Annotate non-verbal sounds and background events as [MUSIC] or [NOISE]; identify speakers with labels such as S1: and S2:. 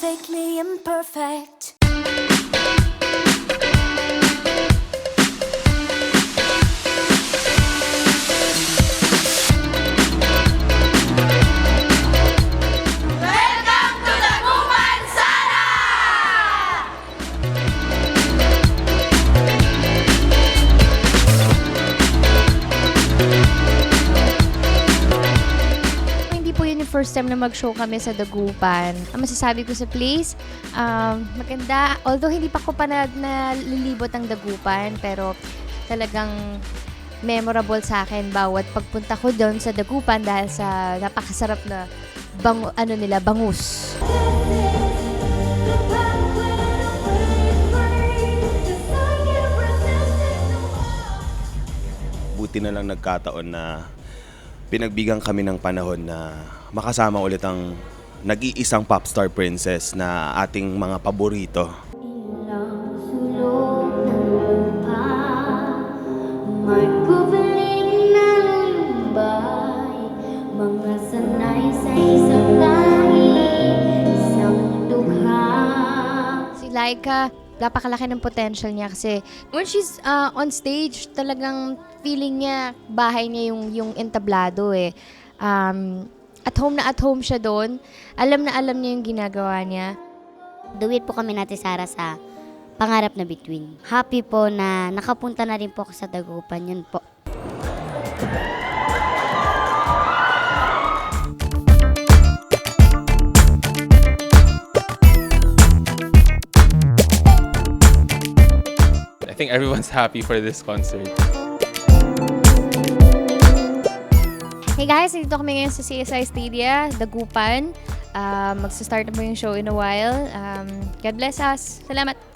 S1: perfectly imperfect.
S2: First time na mag-show kami sa Dagupan. Ang masasabi ko sa place, um, maganda. Although hindi pa ko pa na, nalilibot ang Dagupan, pero talagang memorable sa akin bawat pagpunta ko doon sa Dagupan dahil sa napakasarap na bang, ano nila, bangus.
S3: buti na lang nagkataon na pinagbigang kami ng panahon na makasama ulit ang nag-iisang popstar princess na ating mga paborito.
S1: Ilang sulok ng lupa May kubaling na lumbay Mga sanay sa isang lahi Isang dugha
S2: Si Laika, napakalaki ng potential niya kasi when she's uh, on stage, talagang feeling niya bahay niya yung, yung entablado eh. Um, at home na at home siya doon. Alam na alam niya yung ginagawa niya.
S4: Duwit po kami natin Sara sa Pangarap na Between. Happy po na nakapunta na rin po ako sa Dagupan. Yun po.
S5: Think everyone's [LAUGHS] happy for this concert.
S2: Hey guys, dito kami ngayon sa CSI Stadia, Dagupan. Uh, magsa-start na po yung show in a while. Um, God bless us. Salamat!